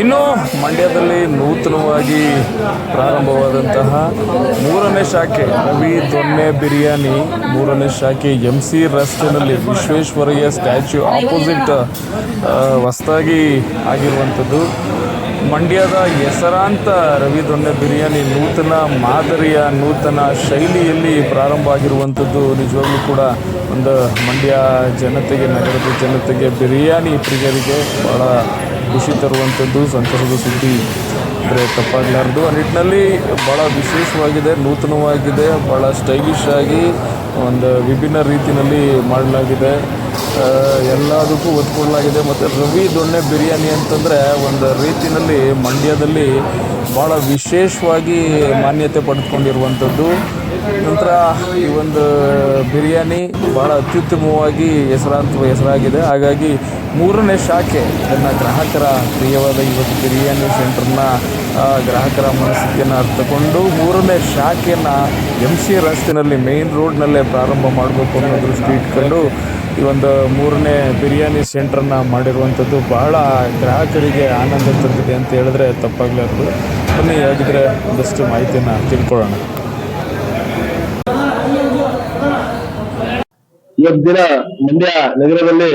ಇನ್ನು ಮಂಡ್ಯದಲ್ಲಿ ನೂತನವಾಗಿ ಪ್ರಾರಂಭವಾದಂತಹ ಮೂರನೇ ಶಾಖೆ ರವಿ ದೊನ್ನೆ ಬಿರಿಯಾನಿ, ಮೂರನೇ ಶಾಖೆ ಎಂ ಸಿ ರಸ್ತೆಯಲ್ಲಿ ವಿಶ್ವೇಶ್ವರಯ್ಯ ಸ್ಟ್ಯಾಚ್ಯೂ ಆಪೋಸಿಟ್ ಹೊಸದಾಗಿ ಆಗಿರುವಂಥದ್ದು. ಮಂಡ್ಯದ ಹೆಸರಾಂತ ರವಿ ದೊನ್ನೆ ಬಿರಿಯಾನಿ ನೂತನ ಮಾದರಿಯ ನೂತನ ಶೈಲಿಯಲ್ಲಿ ಪ್ರಾರಂಭ ಆಗಿರುವಂಥದ್ದು. ನಿಜವಾಗ್ಲೂ ಕೂಡ ಒಂದು ಮಂಡ್ಯ ಜನತೆಗೆ, ನಗರದ ಜನತೆಗೆ ಬಿರಿಯಾನಿ ಪ್ರಿಯರಿಗೆ ಭಾಳ ಖುಷಿ ತರುವಂಥದ್ದು, ಸಂತಸದ ಸುದ್ದಿ ಅಂದರೆ ತಪ್ಪಾಗಲಾರ್ದು. ಆ ನಿಟ್ಟಿನಲ್ಲಿ ಭಾಳ ವಿಶೇಷವಾಗಿದೆ, ನೂತನವಾಗಿದೆ ಭಾಳ ಸ್ಟೈಲಿಶ್ ಆಗಿ ಒಂದು ವಿಭಿನ್ನ ರೀತಿಯಲ್ಲಿ ಮಾಡಲಾಗಿದೆ. ಎಲ್ಲದಕ್ಕೂ ಒತ್ತು ಕೊಡಲಾಗಿದೆ ಮತ್ತು ರವಿ ದೊಣ್ಣೆ ಬಿರಿಯಾನಿ ಅಂತಂದರೆ ಒಂದು ರೀತಿಯಲ್ಲಿ ಮಂಡ್ಯದಲ್ಲಿ ಭಾಳ ವಿಶೇಷವಾಗಿ ಮಾನ್ಯತೆ ಪಡೆದುಕೊಂಡಿರುವಂಥದ್ದು. ನಂತರ ಈ ಒಂದು ಬಿರಿಯಾನಿ ಭಾಳ ಅತ್ಯುತ್ತಮವಾಗಿ ಹೆಸರಾಂತ ಹೆಸರಾಗಿದೆ. ಹಾಗಾಗಿ ಮೂರನೇ ಶಾಖೆ ನನ್ನ ಗ್ರಾಹಕರ ಪ್ರಿಯವಾದ ಇವತ್ತು ಬಿರಿಯಾನಿ ಸೆಂಟ್ರನ್ನ ಗ್ರಾಹಕರ ಮನಸ್ಥಿತಿಯನ್ನು ಅರ್ಥಕೊಂಡು ಮೂರನೇ ಶಾಖೆಯನ್ನು ಎಂ ಸಿ ರಸ್ತೆಯಲ್ಲಿ ಮೇಯ್ನ್ ರೋಡ್ನಲ್ಲೇ ಪ್ರಾರಂಭ ಮಾಡಬೇಕು ಅನ್ನೋ ದೃಷ್ಟಿ ಇಟ್ಕೊಂಡು ಈ ಒಂದು ಮೂರನೇ ಬಿರಿಯಾನಿ ಸೆಂಟ್ರನ್ನ ಮಾಡಿರುವಂಥದ್ದು ಬಹಳ ಗ್ರಾಹಕರಿಗೆ ಆನಂದ ತಂದಿದೆ ಅಂತ ಹೇಳಿದ್ರೆ ತಪ್ಪಾಗಲಾರ್ದು ಬನ್ನಿ, ಹೇಗಿದ್ರೆ ಒಂದಷ್ಟು ಮಾಹಿತಿಯನ್ನು ತಿಳ್ಕೊಳ್ಳೋಣ. ಇವತ್ತು ದಿನ ಮಂಡ್ಯ ನಗರದಲ್ಲಿ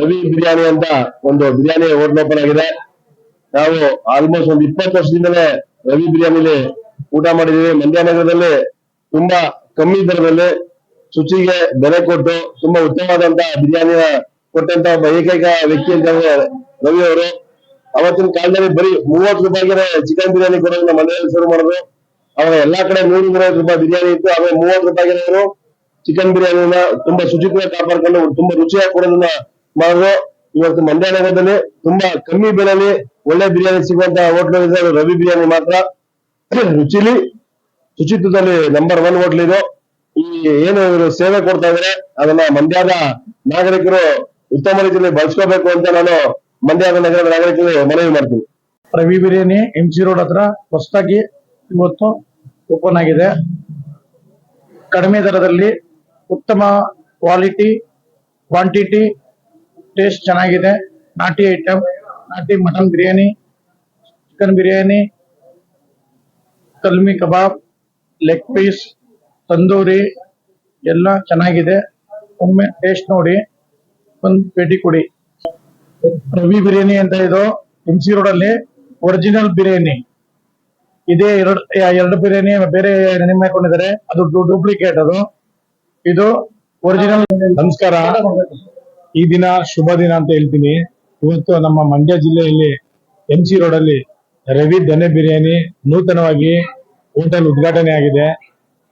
ರವಿ ಬಿರಿಯಾನಿ ಅಂತ ಒಂದು ಬಿರಿಯಾನಿ ಹೋಟ್ಲ್ ಓಪನ್ ಆಗಿದೆ. ನಾವು ಆಲ್ಮೋಸ್ಟ್ ಒಂದು ಇಪ್ಪತ್ತು ವರ್ಷದಿಂದಲೇ ರವಿ ಬಿರಿಯಾನಿಲಿ ಊಟ ಮಾಡಿದೀವಿ ಮಂಡ್ಯ ನಗರದಲ್ಲಿ ತುಂಬಾ ಕಮ್ಮಿ ದರದಲ್ಲಿ ಶುಚಿಗೆ ಬೆಲೆ ಕೊಟ್ಟು ತುಂಬಾ ಉತ್ತಮವಾದಂತ ಬಿರಿಯಾನಿಯ ಕೊಟ್ಟಂತ ಒಬ್ಬ ಏಕೈಕ ವ್ಯಕ್ತಿ ಅಂತ ರವಿ ಅವರು. ಅವತ್ತಿನ ಕಾಲದಲ್ಲಿ ಬರೀ ಮೂವತ್ತು ರೂಪಾಯಿಗೆ ಚಿಕನ್ ಬಿರಿಯಾನಿ ಕೊಡೋದನ್ನ ಮನೆಯಲ್ಲಿ ಶುರು ಮಾಡಿದ್ರು. ಅವಾಗ ಎಲ್ಲಾ ಕಡೆ ನೂರು ನೂರೈವತ್ತು ರೂಪಾಯಿ ಬಿರಿಯಾನಿ ಇತ್ತು. ಆಮೇಲೆ ಮೂವತ್ತು ರೂಪಾಯಿಗೆ ಅವರು ಚಿಕನ್ ಬಿರಿಯಾನಿನ ತುಂಬಾ ಶುಚಿತ್ವ ಕಾಪಾಡ್ಕೊಂಡು ತುಂಬಾ ರುಚಿಯಾಗಿ ಕೊಡೋದನ್ನ ಮಾಡಿದ್ರು. ಇವತ್ತು ಮಂಡ್ಯ ನಗರದಲ್ಲಿ ತುಂಬಾ ಕಮ್ಮಿ ಬೆಲೆಯಲ್ಲಿ ಒಳ್ಳೆ ಬಿರಿಯಾನಿ ಸಿಗುವಂತ ಹೋಟ್ಲು ಇದೆ ರವಿ ಬಿರಿಯಾನಿ ಮಾತ್ರ. ರುಚಿಲಿ, ಶುಚಿತ್ವದಲ್ಲಿ ನಂಬರ್ ಒನ್ ಹೋಟ್ಲ್ ಇದು. ಈ ಏನು ಇವರು ಸೇವೆ ಕೊಡ್ತಾ ಇದಾರೆ, ಅದನ್ನ ಮಂಡ್ಯದ ನಾಗರಿಕರು ಉತ್ತಮ ರೀತಿಯಲ್ಲಿ ಬಳಸ್ಕೋಬೇಕು ಅಂತ ನಾನು ಮಂಡ್ಯದ ನಗರದ ನಾಗರಿಕರಿಗೆ ಮನವಿ ಮಾಡ್ತೀನಿ. Ravi biryani M C road ಹತ್ರ ಹೊಸದಾಗಿ ಇವತ್ತು ಓಪನ್ ಆಗಿದೆ. ಕಡಿಮೆ ದರದಲ್ಲಿ ಉತ್ತಮ ಕ್ವಾಲಿಟಿ ಕ್ವಾಂಟಿಟಿ ಟೇಸ್ಟ್ ಚೆನ್ನಾಗಿದೆ. ನಾಟಿ ಐಟಮ್ ನಾಟಿ mutton biryani chicken biryani kalmi kebab leg piece tandoori ಎಲ್ಲ ಚೆನ್ನಾಗಿದೆ. ಒಮ್ಮೆ ಟೇಸ್ಟ್ ನೋಡಿ, ಒಂದು ಭೇಟಿ ಕೊಡಿ. ರವಿ ಬಿರಿಯಾನಿ ಅಂತ ಇದು, ಎಂ ಸಿ ರೋಡ್ ಅಲ್ಲಿ ಒರಿಜಿನಲ್ ಬಿರಿಯಾನಿ. ಇದೇ ಎರಡು ಎರಡು ಬಿರಿಯಾನಿ ಬೇರೆ ನೇಮ್ ಹಾಕೊಂಡಿದ್ದಾರೆ ಅದು ಡೂಪ್ಲಿಕೇಟ್ ಅದು. ಇದು ಒರಿಜಿನಲ್ ನಮಸ್ಕಾರ. ಈ ದಿನ ಶುಭ ದಿನ ಅಂತ ಹೇಳ್ತೀನಿ. ಇವತ್ತು ನಮ್ಮ ಮಂಡ್ಯ ಜಿಲ್ಲೆಯಲ್ಲಿ ಎಂ ಸಿ ರೋಡ್ ಅಲ್ಲಿ ರವಿ ದನೆ ಬಿರಿಯಾನಿ ನೂತನವಾಗಿ ಹೋಟೆಲ್ ಉದ್ಘಾಟನೆ ಆಗಿದೆ.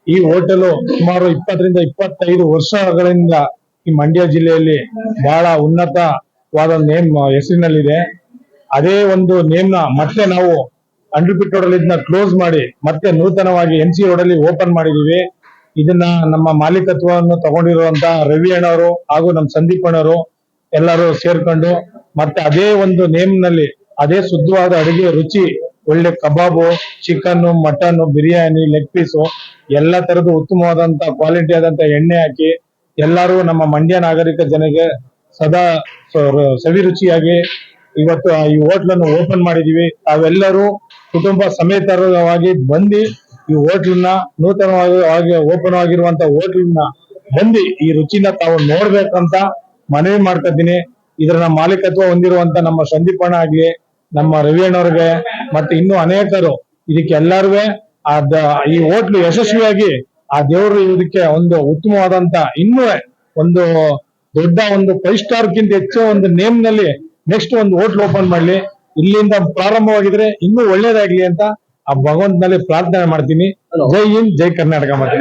ಈ ಹೋಟೆಲ್ ಸುಮಾರು ಇಪ್ಪತ್ತರಿಂದ ಇಪ್ಪತ್ತೈದು ವರ್ಷಗಳಿಂದ ಈ ಮಂಡ್ಯ ಜಿಲ್ಲೆಯಲ್ಲಿ ಬಹಳ ಉನ್ನತವಾದ ನೇಮ್, ಹೆಸರಿನಲ್ಲಿದೆ. ಅದೇ ಒಂದು ನೇಮ್ನ ಮತ್ತೆ ನಾವು ಅಂಡ್ರಿಪಿಟ್ ರೋಡ್ ಅಲ್ಲಿ ಇದನ್ನ ಕ್ಲೋಸ್ ಮಾಡಿ ಮತ್ತೆ ನೂತನವಾಗಿ ಎಂ ಸಿ ರೋಡ್ ಅಲ್ಲಿ ಓಪನ್ ಮಾಡಿದೀವಿ ಇದನ್ನ ನಮ್ಮ ಮಾಲೀಕತ್ವವನ್ನು ತಗೊಂಡಿರುವಂತ ರವಿ ಅಣ್ಣವರು ಹಾಗೂ ನಮ್ಮ ಸಂದೀಪ್ ಅಣ್ಣವರು ಎಲ್ಲರೂ ಸೇರ್ಕೊಂಡು ಮತ್ತೆ ಅದೇ ಒಂದು ನೇಮ್ನಲ್ಲಿ ಅದೇ ಶುದ್ಧವಾದ ಅಡಿಗೆ ರುಚಿ, ಒಳ್ಳೆ kebab chicken mutton biryani leg piece ಎಲ್ಲ ತರದ ಉತ್ತಮವಾದಂತ ಕ್ವಾಲಿಟಿ ಆದಂತ ಎಣ್ಣೆ ಹಾಕಿ ಎಲ್ಲರೂ ನಮ್ಮ ಮಂಡ್ಯ ನಾಗರಿಕ ಜನಗೆ ಸದಾ ಸವಿ ರುಚಿಯಾಗಿ ಇವತ್ತು ಈ ಹೋಟ್ಲನ್ನು ಓಪನ್ ಮಾಡಿದೀವಿ. ತಾವೆಲ್ಲರೂ ಕುಟುಂಬ ಸಮೇತವಾಗಿ ಬಂದು ಈ ಹೋಟ್ಲನ್ನ ನೂತನವಾಗಿ ಓಪನ್ ಆಗಿರುವಂತ ಹೋಟ್ಲನ್ನ ಬಂದು ಈ ರುಚಿನ ತಾವು ನೋಡ್ಬೇಕಂತ ಮನವಿ ಮಾಡ್ಕೊತೀನಿ ಇದರ ಮಾಲೀಕತ್ವ ಹೊಂದಿರುವಂತ ನಮ್ಮ ಸಂದೀಪಣ್ಣ ಆಗ್ಲಿ, ನಮ್ಮ ರವಿ ಅಣ್ಣವ್ರಿಗೆ ಮತ್ತೆ ಇನ್ನು ಅನೇಕರು ಇದಕ್ಕೆ ಎಲ್ಲಾರುವೆ ಆ ಈ ಹೋಟ್ಲು ಯಶಸ್ವಿಯಾಗಿ ಆ ದೇವರು ಇದಕ್ಕೆ ಒಂದು ಉತ್ತಮವಾದಂತ ಇನ್ನೂ ಒಂದು ದೊಡ್ಡ ಒಂದು ಫೈವ್ ಸ್ಟಾರ್ ಕಿಂತ ಹೆಚ್ಚು ಒಂದು ನೇಮ್ನಲ್ಲಿ ನೆಕ್ಸ್ಟ್ ಒಂದು ಹೋಟ್ಲ್ ಓಪನ್ ಮಾಡ್ಲಿ. ಇಲ್ಲಿಂದ ಪ್ರಾರಂಭವಾಗಿದ್ರೆ ಇನ್ನೂ ಒಳ್ಳೇದಾಗ್ಲಿ ಅಂತ ಆ ಭಗವಂತನಲ್ಲಿ ಪ್ರಾರ್ಥನೆ ಮಾಡ್ತೀನಿ. ಜೈ ಹಿಂದ್ ಜೈ ಕರ್ನಾಟಕ ಮತ್ತೆ